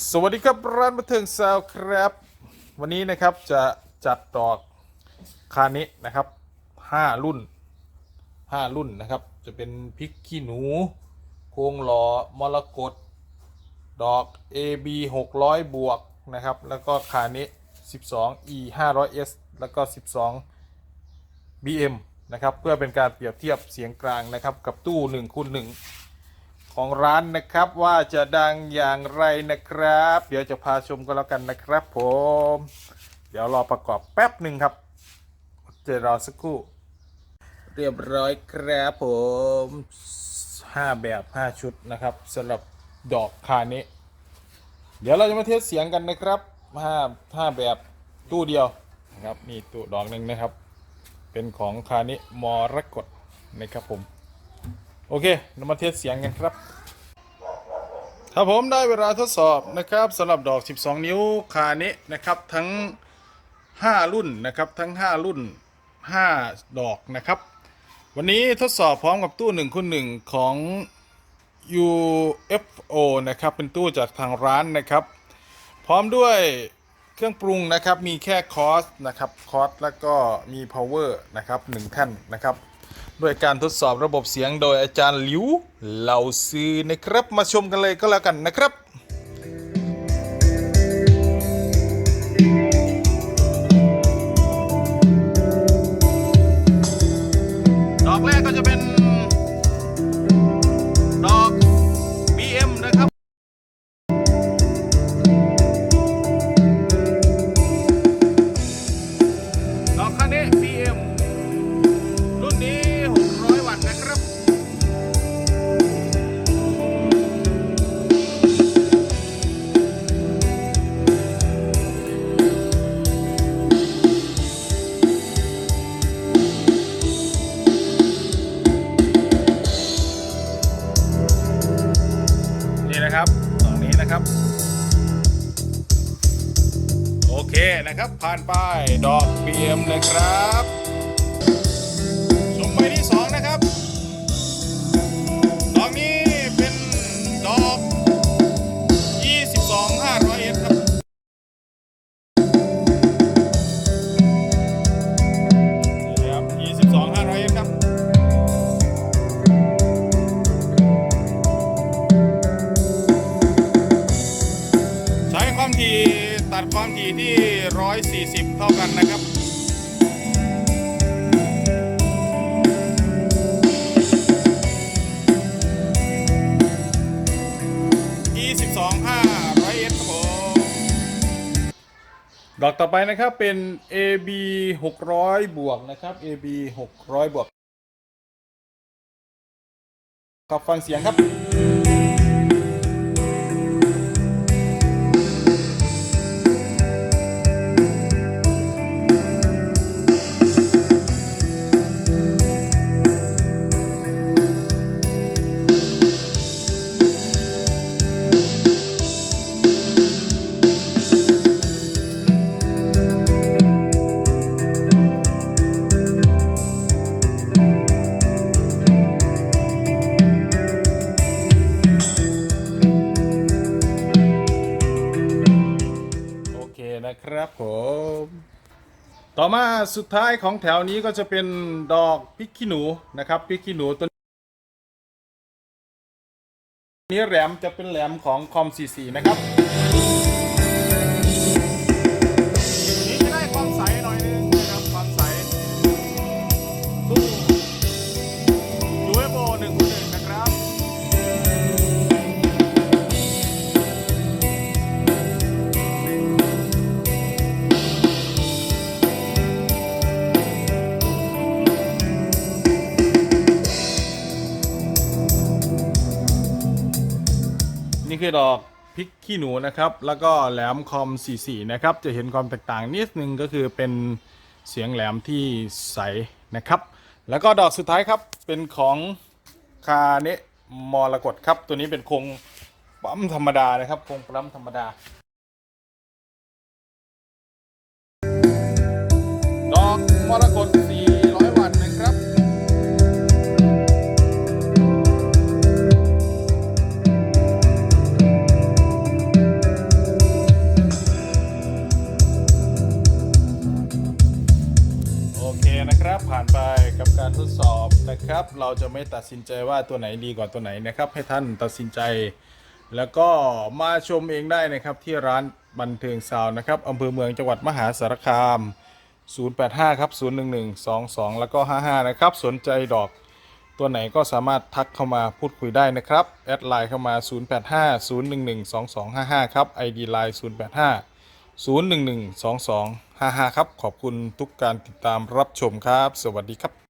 สวัสดีครับร้านบันเทิงซาวครับ วันนี้นะครับจะจัดดอกคานินะครับห้ารุ่นห้ารุ่นนะครับ จะเป็นพริกขี้หนู โคงหลอมรกตดอก AB 600 บวกนะครับ แล้วก็คานิ12 E 500S แล้วก็ 12 BM นะครับ เพื่อเป็นการเปรียบเทียบเสียงกลางนะครับ กับตู้1คูณ1 ของร้านนะครับว่าจะดังอย่างไรนะครับ เดี๋ยวจะพาชมกันแล้วกันนะครับผม เดี๋ยวรอประกอบแป๊บหนึ่งครับจะรอสักครู่ เรียบร้อยครับผมห้าแบบห้าชุดนะครับสำหรับดอกคานี้เดี๋ยวเราจะมาเทสเสียงกันนะครับห้าห้าแบบตู้เดียวนะครับนี่ตู้ดอกหนึ่งนะครับ เป็นของคานิมอรกตนะครับผม โอเคเรามาเทสเสียงกันครับครับผมได้เวลาทดสอบนะครับสำหรับดอก 12 นิ้วคานี้นะครับทั้ง 5 รุ่นนะครับทั้ง 5 รุ่น 5 ดอกนะครับ วันนี้ทดสอบพร้อมกับตู้1คูณ1ของ UFO นะครับเป็นตู้จากทางร้านนะครับ พร้อมด้วยเครื่องปรุงนะครับมีแค่คอสนะครับคอสแล้วก็มี power นะครับหนึ่งแท่านนะครับ ด้วยการทดสอบระบบเสียงโดยอาจารย์หลิวเหล่าซือนะครับมาชมกันเลยก็แล้วกันนะครับ นะครับ ผ่านไปดอกเบียมนะครับชมใบที่สองนะครับ กันนะครับ22 500 s ครับผมดอกต่อไปนะครับเป็น AB 600 บวกนะครับ AB 600 บวกครับฟังเสียงครับ นะครับผม ต่อมาสุดท้ายของแถวนี้ก็จะเป็นดอกพิกขี้หนูนะครับพิกขี้หนูตัวนี้แหลมจะเป็นแหลมของคอม44นะครับ นี่คือดอกพริกขี้หนูนะครับ แล้วก็แหลมคอม 44 นะครับ จะเห็นความแตกต่างนิดนึงก็คือเป็นเสียงแหลมที่ใสนะครับ แล้วก็ดอกสุดท้ายครับเป็นของคาเนะมรกตครับ ตัวนี้เป็นโครงปั๊มธรรมดานะครับโครงปั๊มธรรมดา ดอกมรกต นะครับ เราจะไม่ตัดสินใจว่าตัวไหนดีกว่าตัวไหนนะครับ ให้ท่านตัดสินใจ แล้วก็มาชมเองได้นะครับที่ร้านบันเทิงซาวนะครับอำเภอเมืองจังหวัดมหาสารคาม 085 ครับ 011 22 แล้วก็ 55 นะครับ สนใจดอกตัวไหนก็สามารถทักเข้ามาพูดคุยได้นะครับ แอดไลน์เข้ามา 085 011 2255 ครับ ID ไลน์085 011 2255 ครับ ขอบคุณทุกการติดตามรับชมครับ สวัสดีครับ